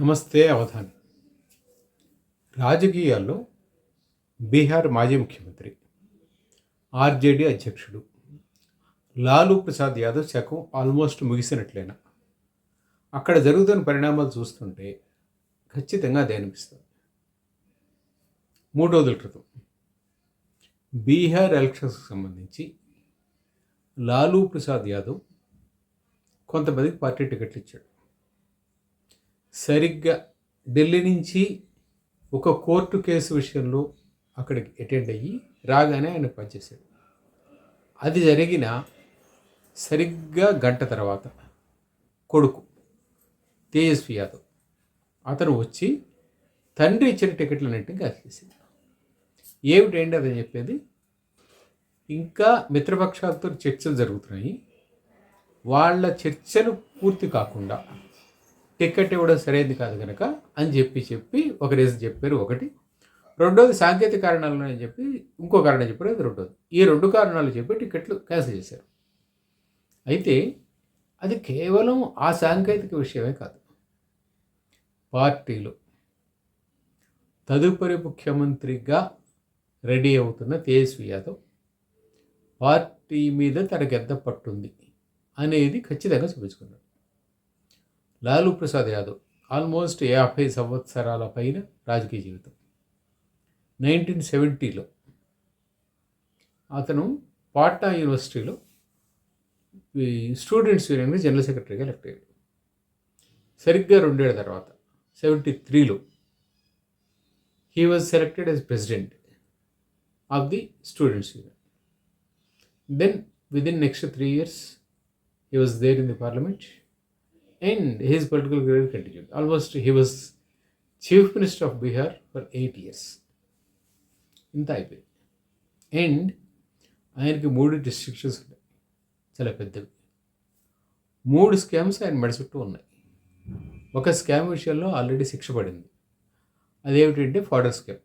నమస్తే అవధాన్. రాజకీయాల్లో బీహార్ మాజీ ముఖ్యమంత్రి ఆర్జేడీ అధ్యక్షుడు లాలూ ప్రసాద్ యాదవ్ శకం ఆల్మోస్ట్ ముగిసినట్లేనా? అక్కడ జరుగుతున్న పరిణామాలు చూస్తుంటే ఖచ్చితంగా అదే అనిపిస్తుంది. మూడు రోజుల క్రితం బీహార్ ఎలక్షన్స్కి సంబంధించి లాలూ ప్రసాద్ యాదవ్ కొంతమందికి పార్టీ టికెట్లు ఇచ్చాడు. సరిగ్గా ఢిల్లీ నుంచి ఒక కోర్టు కేసు విషయంలో అక్కడికి అటెండ్ అయ్యి రాగానే ఆయన పనిచేశాడు. అది జరిగిన సరిగ్గా గంట తర్వాత కొడుకు తేజస్వి యాదవ్ అతను వచ్చి తండ్రి ఇచ్చిన టికెట్లన్నింటినీ కాల్చేసింది ఏమిటండి అదని చెప్పేది? ఇంకా మిత్రపక్షాలతో చర్చలు జరుగుతున్నాయి. వాళ్ళ చర్చలు పూర్తి కాకుండా టికెట్ ఇవ్వడం సరైనది కాదు కనుక అని చెప్పి చెప్పి ఒక రీజన్ చెప్పారు ఒకటి. రెండోది సాంకేతిక కారణాలు అని చెప్పి ఇంకో కారణం చెప్పారు అది రెండోది. ఈ రెండు కారణాలు చెప్పి టికెట్లు క్యాన్సిల్ చేశారు. అయితే అది కేవలం ఆ సాంకేతిక విషయమే కాదు. పార్టీలో తదుపరి ముఖ్యమంత్రిగా రెడీ అవుతున్న తేజస్వి యాదవ్ పార్టీ మీద తనకు ఎంత పట్టుంది అనేది ఖచ్చితంగా చూపించుకున్నాడు. లాలూ ప్రసాద్ యాదవ్ ఆల్మోస్ట్ యాభై సంవత్సరాల పైన రాజకీయ జీవితం. నైన్టీన్ సెవెంటీలో అతను పాట్నా యూనివర్సిటీలో ఈ స్టూడెంట్స్ యూనియన్గా జనరల్ సెక్రటరీగా ఎలక్ట్ అయ్యాడు. సరిగ్గా రెండేళ్ళ తర్వాత సెవెంటీ త్రీలో he was selected as president of the students union then within next three years he was there in the parliament and his political career continued almost he was chief minister of Bihar for eight years ఇంత అయిపోయింది. And ఆయనకి మూడు డిస్ట్రిక్షన్స్ ఉన్నాయి. చాలా పెద్దవి. మూడు scams ఆయన మెడ చుట్టూ ఉన్నాయి. ఒక స్కామ్ విషయంలో ఆల్రెడీ శిక్ష పడింది. అదేమిటంటే ఫాడర్ స్కామ్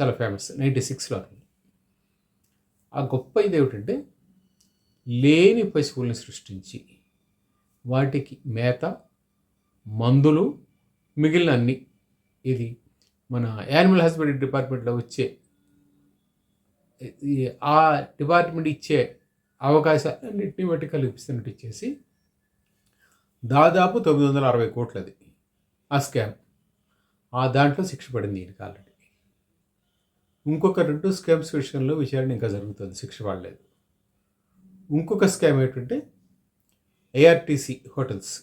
చాలా ఫేమస్ నైంటీ సిక్స్లో ఆ గొప్ప ఇది ఏమిటంటే లేని పశువుల్ని సృష్టించి వాటికి మేత మందులు మిగిలిన అన్ని ఇది మన యానిమల్ హస్బెండరీ డిపార్ట్మెంట్లో వచ్చే ఆ డిపార్ట్మెంట్ ఇచ్చే అవకాశాలన్నింటినీ బట్టి కల్పిస్తున్నట్టు ఇచ్చేసి దాదాపు తొమ్మిది వందల అరవై కోట్లది ఆ స్కామ్ ఆ దాంట్లో శిక్ష పడింది ఈయనకి ఆల్రెడీ ఇంకొక రెండు స్కామ్స్ విషయంలో విచారణ ఇంకా జరుగుతుంది. శిక్ష పడలేదు ఇంకొక స్కామ్ ఏంటంటే ఐఆర్టీసీ హోటల్స్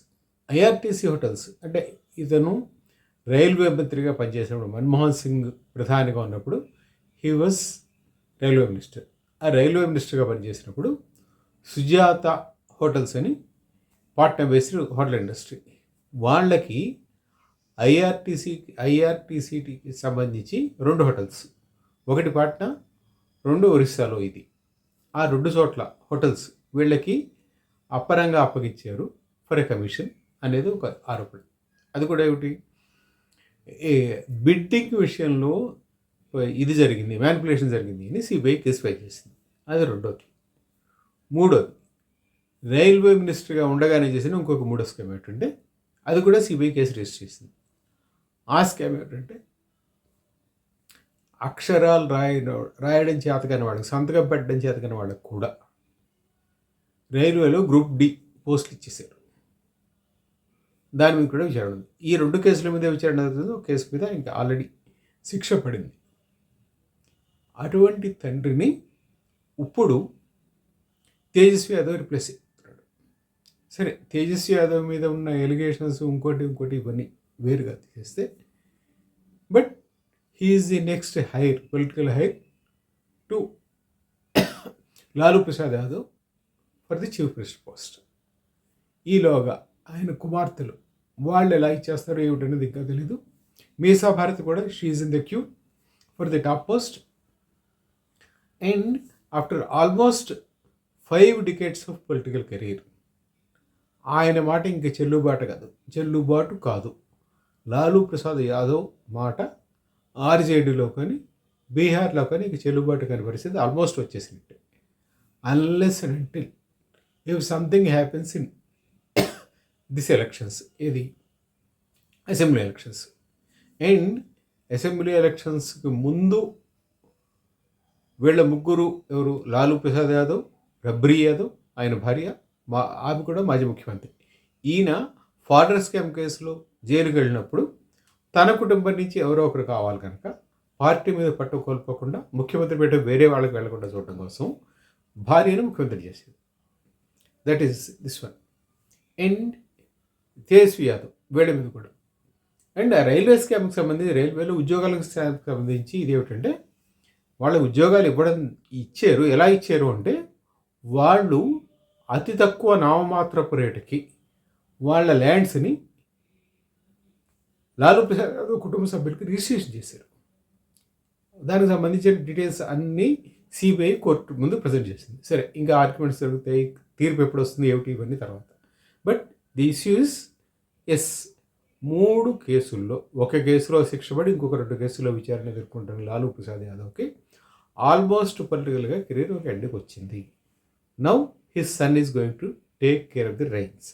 ఐఆర్టీసీ హోటల్స్ అంటే ఇతను రైల్వే మంత్రిగా పనిచేసినప్పుడు మన్మోహన్ సింగ్ ప్రధానిగా ఉన్నప్పుడు హీ వాజ్ రైల్వే మినిస్టర్. ఆ రైల్వే మినిస్టర్గా పనిచేసినప్పుడు సుజాత హోటల్స్ అని పాట్నా బేస్డ్ హోటల్ ఇండస్ట్రీ. వాళ్ళకి ఐఆర్టీసీ ఐఆర్టీసీకి సంబంధించి రెండు హోటల్స్. ఒకటి పాట్నా రెండు ఒరిస్సాలో ఇది. ఆ రెండు చోట్ల హోటల్స్ వీళ్ళకి అప్పరంగా అప్పగించారు ఫర్ ఎ కమిషన్ అనేది ఒక ఆరోపణ. అది కూడా ఏమిటి? బిడ్డింగ్ విషయంలో ఇది జరిగింది మ్యానిపులేషన్ జరిగింది అని సిబిఐ కేసు ఫైల్ చేసింది. అది రెండోది. మూడోది రైల్వే మినిస్టర్గా ఉండగానే చేసిన ఇంకొక మూడో స్కామ్ ఏంటంటే అది కూడా సిబిఐ కేసు రిజిస్టర్ చేసింది. ఆ స్కామ్ ఏంటంటే అక్షరాలు రాయడం రాయడం చేతకాని వాళ్ళకి సంతకం పెట్టడం చేతకాని వాళ్ళకి కూడా రైల్వేలో గ్రూప్ డి పోస్టులు ఇచ్చేసారు దాని మీద కూడా విచారణ ఉంది. ఈ రెండు కేసుల మీద విచారణ జరుగుతుంది. ఒక కేసు మీద ఇంకా ఆల్రెడీ శిక్ష పడింది. అటువంటి తండ్రిని ఇప్పుడు తేజస్వి యాదవ్ రిప్లేస్ చేస్తున్నాడు. సరే తేజస్వి యాదవ్ మీద ఉన్న ఎలిగేషన్స్ ఇంకోటి ఇంకోటి ఇవన్నీ వేరుగా తీసేస్తే but he is the next heir political heir to Lalu Prasad Yadav for the chief minister post ఈలోగా ఆయన కుమార్తెలు వాళ్ళు ఎలా ఇచ్చేస్తారో ఏమిటనేది ఇంకా తెలీదు. మీసా భారత్ కూడా she is in the queue for the top post and after almost five decades of political career ఆయన మాట ఇంక చెల్లుబాటు కాదు. చెల్లుబాటు కాదు. లాలూ ప్రసాద్ యాదవ్ మాట ఆర్జేడీలో కానీ బీహార్లో కానీ ఇంక చెల్లుబాటు కాని పరిస్థితి almost వచ్చేసినట్టే unless and until if something happens in this elections ఇది అసెంబ్లీ ఎలక్షన్స్ అండ్ అసెంబ్లీ ఎలక్షన్స్కి ముందు వీళ్ళ ముగ్గురు ఎవరు? లాలూ ప్రసాద్ యాదవ్ రబ్రీ యాదవ్ ఆయన భార్య మా ఆమె కూడా మాజీ ముఖ్యమంత్రి. ఈయన ఫాడర్ స్కామ్ కేసులో జైలుకి వెళ్ళినప్పుడు తన కుటుంబం నుంచి ఎవరో ఒకరు కావాలి కనుక పార్టీ మీద పట్టు కోల్పోకుండా ముఖ్యమంత్రి పేట వేరే వాళ్ళకి వెళ్ళకుండా చూడటం కోసం భార్యను ముఖ్యమంత్రి చేసేది that is this one and Tejashwi Yadav వీళ్ళ మీద కూడా. అండ్ ఆ రైల్వే స్కామ్కి సంబంధించి రైల్వేలో ఉద్యోగాలకు సంబంధించి ఇది ఏమిటంటే వాళ్ళ ఉద్యోగాలు ఇవ్వడం ఇచ్చారు. ఎలా ఇచ్చారు అంటే వాళ్ళు అతి తక్కువ నామమాత్రపు రేటుకి వాళ్ళ ల్యాండ్స్ని లాలూ ప్రసాద్ కుటుంబ సభ్యులకి రిజిస్ట్రేషన్ చేశారు. దానికి సంబంధించిన డీటెయిల్స్ అన్నీ సిబిఐ కోర్టు ముందు ప్రజెంట్ చేసింది. సరే ఇంకా ఆర్గ్యుమెంట్స్ జరుగుతాయి తీర్పు ఎప్పుడు వస్తుంది ఏమిటి ఇవన్నీ తర్వాత. బట్ ది ఇష్యూస్ ఎస్ మూడు కేసుల్లో ఒక కేసులో శిక్షపడి ఇంకొక రెండు కేసుల్లో విచారణ ఎదుర్కొంటున్న లాలూ ప్రసాద్ యాదవ్కి ఆల్మోస్ట్ పొలిటికల్గా కెరీర్ ఒక ఎండ్కి వచ్చింది. Now his son is going to take care of the reins